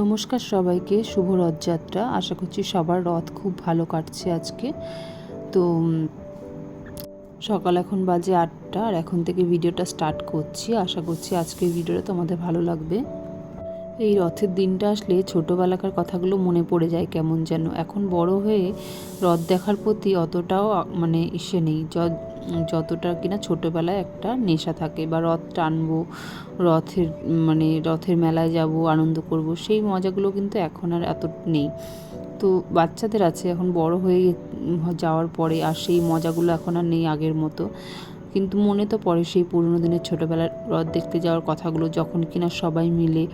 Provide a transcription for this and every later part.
নমস্কার সবাইকে, শুভ রথযাত্রা। আশা করছি সবার রথ খুব ভালো কাটছে আজকে। তো সকাল এখন বাজে আটটা, আর এখন থেকে ভিডিওটা স্টার্ট করছি। আশা করছি আজকের ভিডিওটা তোমাদের ভালো লাগবে। এই রথের দিনটা আসলে ছোটোবেলাকার কথাগুলো মনে পড়ে যায় কেমন যেন। এখন বড় হয়ে রথ দেখার প্রতি অতটাও মানে ইসে নেই। যতটা কিনা ছোটোবেলায় একটা নেশা থাকে বা রথ টানবো, রথের মানে রথের মেলায় যাব, আনন্দ করব, সেই মজাগুলো কিন্তু এখন আর এত নেই। তো বাচ্চাদের আছে, এখন বড় হয়ে যাওয়ার পরে আর সেই মজাগুলো এখন আর নেই আগের মতো। কিন্তু মনে তো পড়ে সেই পুরনো দিনের ছোটোবেলার রথ দেখতে যাওয়ার কথাগুলো, যখন কিনা সবাই মিলে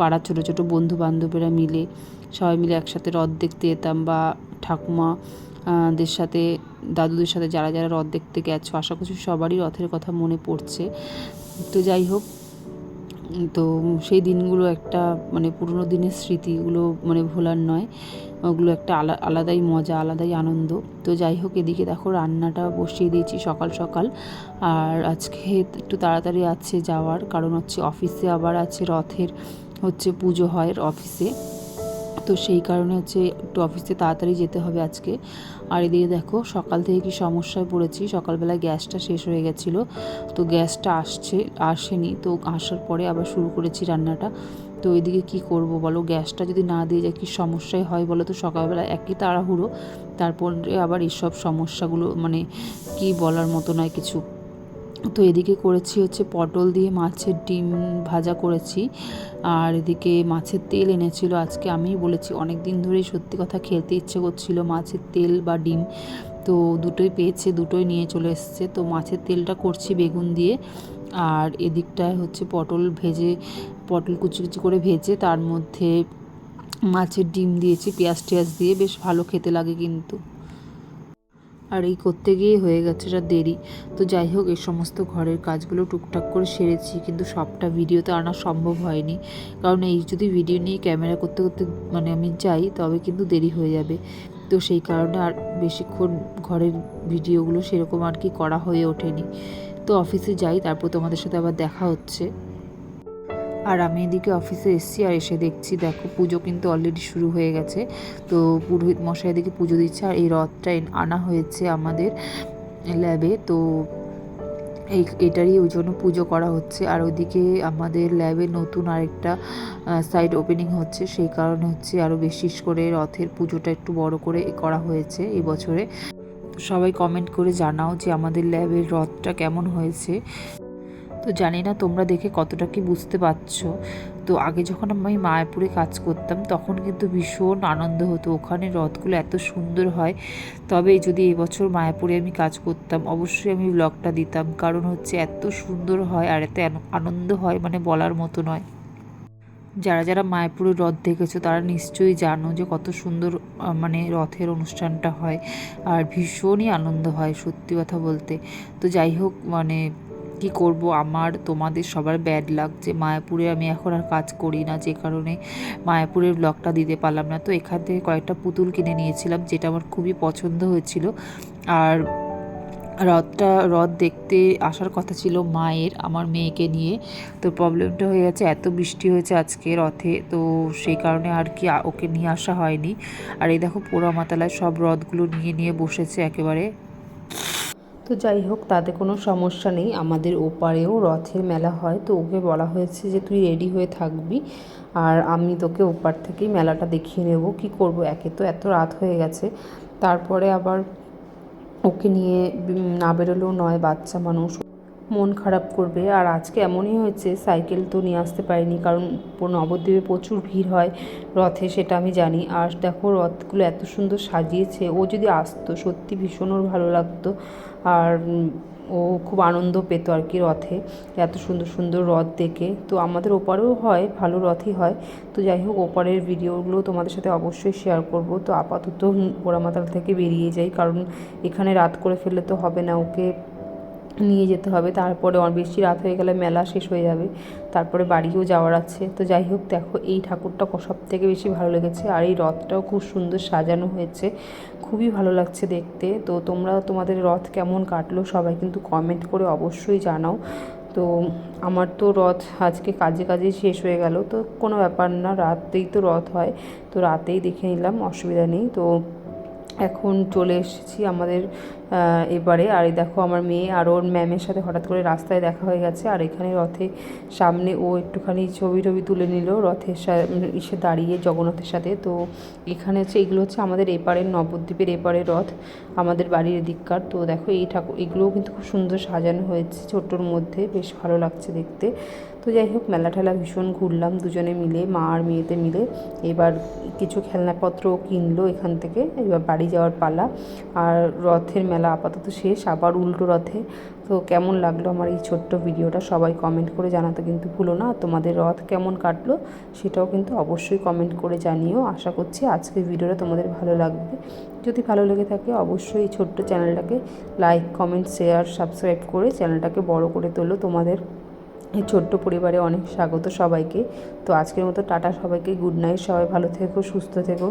পাড়ার ছোটো ছোটো বন্ধু বান্ধবীরা মিলে সবাই মিলে একসাথে রথ দেখতে যেতাম বা ঠাকুমা দের সাথে, দাদুদের সাথে যারা যারা রথ দেখতে গেছো, আশা করছি সবারই রথের কথা মনে পড়ছে। তো যাই হোক তো সেই দিনগুলো একটা মানে পুরনো দিনের স্মৃতিগুলো মানে ভোলার নয়, ওগুলো একটা আলা, আলাদাই মজা, আলাদাই আনন্দ। তো যাই হোক, এদিকে দেখো রান্নাটা বসিয়ে দিয়েছি সকাল সকাল। আর আজকে একটু তাড়াতাড়ি আছে যাওয়ার, কারণ হচ্ছে অফিসে আবার আছে রথের হচ্ছে পুজো হয় অফিসে। তো সেই কারণে হচ্ছে একটু অফিসে তাড়াতাড়ি যেতে হবে আজকে। আর এদিকে দেখো, সকাল থেকে কি সমস্যায় পড়েছি? সকালবেলা গ্যাসটা শেষ হয়ে গেছিল, তো গ্যাসটা আসছে, আসেনি, তো আসার পরে আবার শুরু করেছি রান্নাটা। তো এদিকে কি করব বলো? গ্যাসটা যদি না দিয়ে যায়, কি সমস্যাই হয় বলো তো? সকালবেলা একই তাড়াহুড়ো, তারপরে আবার এইসব সমস্যাগুলো মানে কি বলার মতো নয় কিছু। তো এদিকে করেছি হচ্ছে পটল দিয়ে মাছের ডিম ভাজা করেছি। আর এদিকে মাছের তেল এনেছিল। আজকে আমিই বলেছি অনেক দিন ধরেই সত্যি কথা খেতে ইচ্ছে করছিল মাছের তেল বা ডিম। তো দুটোই পেয়েছে, দুটোই নিয়ে চলে এসছে। তো মাছের তেলটা করছি বেগুন দিয়ে। আর এদিকটায় হচ্ছে পটল ভেজে, পটল কুচি কুচি করে ভেজে, তার মধ্যে মাছের ডিম দিয়েছি, পেঁয়াজ টেয়াজ দিয়ে। বেশ ভালো খেতে লাগে কিন্তু। আর এই করতে গিয়ে হয়ে গেছে এটা দেরি। তো যাই হোক, এই সমস্ত ঘরের কাজগুলো টুকটাক করে সেরেছি, কিন্তু সবটা ভিডিওতে আনা সম্ভব হয়নি। কারণ এই যদি ভিডিও নিয়ে ক্যামেরা করতে করতে মানে আমি যাই, তবে কিন্তু দেরি হয়ে যাবে। তো সেই কারণে আর বেশিক্ষণ ঘরের ভিডিওগুলো সেরকম আর কি করা হয়ে ওঠেনি। তো অফিসে যাই, তারপর তোমাদের সাথে আবার দেখা হচ্ছে। আর আমি এদিকে অফিসে এসেছি আর এসে দেখছি, দেখো পুজো কিন্তু অলরেডি শুরু হয়ে গেছে। তো পুরোহিত মশাই এদিকে পুজো দিচ্ছে আর এই রথটা আনা হয়েছে আমাদের ল্যাবে তো এই, এটারই ওই জন্য পুজো করা হচ্ছে। আর ওইদিকে আমাদের ল্যাবে নতুন আরেকটা সাইড ওপেনিং হচ্ছে। সেই কারণে হচ্ছে আরও বেশি করে রথের পুজোটা একটু বড় করে করা হয়েছে এই বছরে। সবাই কমেন্ট করে জানাও যে আমাদের ল্যাবের রথটা কেমন হয়েছে। তো জানি না তোমরা দেখে কতটা কি বুঝতে পারছ। তো আগে যখন আমি মায়াপুরে কাজ করতাম, তখন কিন্তু ভীষণ আনন্দ হতো। ওখানে রথগুলো এত সুন্দর হয়। তবে যদি এবছর মায়াপুরে আমি কাজ করতাম, অবশ্যই আমি ব্লগটা দিতাম। কারণ হচ্ছে এত সুন্দর হয় আর এত আনন্দ হয় মানে বলার মতো নয়। যারা যারা মায়াপুরের রথ দেখেছ, তারা নিশ্চয়ই জানো যে কত সুন্দর মানে রথের অনুষ্ঠানটা হয়। আর ভীষণই আনন্দ হয় সত্যি কথা বলতে। তো যাই হোক মানে কি করব? আমার, তোমাদের সবার ব্যাড লাগ যে মায়াপুরে আমি এখন আর কাজ করি না, যে কারণে মায়াপুরের ব্লগটা দিতে পারলাম না। তো এখান থেকে কয়েকটা পুতুল কিনে নিয়েছিলাম, যেটা আমার খুবই পছন্দ হয়েছিল। আর রথটা, রথ দেখতে আসার কথা ছিল মায়ের, আমার মেয়েকে নিয়ে। তো প্রবলেমটা হয়ে গেছে, এত বৃষ্টি হয়েছে আজকে রথে, তো সেই কারণে আর কি ওকে নিয়ে আসা হয়নি। আর এই দেখো পোড়ামাতালায় সব রথগুলো নিয়ে নিয়ে বসেছে একেবারে। তো যাই হোক, তাতে কোনো সমস্যা নেই। আমাদের ওপারেও রথের মেলা হয়। তো ওকে বলা হয়েছে যে, তুই রেডি হয়ে থাকবি আর আমি তোকে ওপার থেকেই মেলাটা দেখিয়ে নেব। কি করব? একে তো এত রাত হয়ে গেছে। তারপরে আবার ওকে নিয়ে না বেরোলেও নয়, বাচ্চা মানুষ। মন খারাপ করবে। আর আজকে এমনই হয়েছে, সাইকেল তো নিয়ে আসতে পারিনি, কারণ নবদ্বীপে প্রচুর ভিড় হয় রথে, সেটা আমি জানি। আর দেখো, রথগুলো এত সুন্দর সাজিয়েছে, ও যদি আসতো, সত্যি ভীষণ ওর ভালো লাগতো। আর ও খুব আনন্দ পেত আর কি রথে, এত সুন্দর সুন্দর রথ দেখে। তো আমাদের ওপারেও হয়, ভালো রথই হয়। তো যাই হোক, ওপারের ভিডিওগুলো তোমাদের সাথে অবশ্যই শেয়ার করব। তো আপাতত পোড়ামাতাল থেকে বেরিয়ে যাই কারণ এখানে রাত করে ফেললে তো হবে না, ওকে নিয়ে যেতে হবে। তারপরে বেশি রাত হয়ে গেলে মেলা শেষ হয়ে যাবে। তারপরে বাড়িও যাওয়ার আছে। তো যাই হোক, দেখো এই ঠাকুরটা সব থেকে বেশি ভালো লেগেছে। আর এই রথটাও খুব সুন্দর সাজানো হয়েছে। খুবই ভালো লাগছে দেখতে। তো তোমরা তোমাদের রথ কেমন কাটলো সবাই কিন্তু কমেন্ট করে অবশ্যই জানাও। তো আমার তো রথ আজকে কাজে কাজে শেষ হয়ে গেল। তো কোনো ব্যাপার না, রাতেই তো রথ হয়। তো রাতেই দেখে নিলাম, অসুবিধা নেই। তো এখন চলে এসেছি আমাদের এবারে। আর এই দেখো আমার মেয়ে আর ওর ম্যামের সাথে হঠাৎ করে রাস্তায় দেখা হয়ে গেছে। আর এখানে রথে সামনে ও একটুখানি ছবি টবি তুলে নিল রথের সা- উম, দাঁড়িয়ে জগন্নাথের সাথে। তো এখানে হচ্ছে এগুলো হচ্ছে আমাদের এপারের নবদ্বীপের এপারের রথ আমাদের বাড়ির এদিককার। তো দেখো এই ঠাকুর এগুলোও কিন্তু খুব সুন্দর সাজানো হয়েছে ছোট্টর মধ্যে। বেশ ভালো লাগছে দেখতে। তো যাই হোক, মেলা ঠেলা ভীষণ ঘুরলাম দুজনে মিলে, মা আর মেয়েতে মিলে। এবার কিছু খেলনাপত্র কিনলো এখান থেকে, এবার বাড়ি যাওয়ার পালা। আর রথের মেলা আপাতত শেষ, আবার উল্টো রথে। তো কেমন লাগল আমার এই ছোট্ট ভিডিওটা সবাই কমেন্ট করে জানাতে কিন্তু ভুলো না। তোমাদের রথ কেমন কাটলো সেটাও কিন্তু অবশ্যই কমেন্ট করে জানিও। আশা করছি আজকের ভিডিওটা তোমাদের ভালো লাগবে। যদি ভালো লেগে থাকে অবশ্যই এই ছোট্ট চ্যানেলটাকে লাইক কমেন্ট শেয়ার সাবস্ক্রাইব করে চ্যানেলটাকে বড় করে তোলো তোমাদের। এই ছোট্ট পরিবারে অনেক স্বাগত সবাইকে। তো আজকের মতো টাটা সবাইকে, গুড নাইট সবাই, ভালো থেকো, সুস্থ থেকো।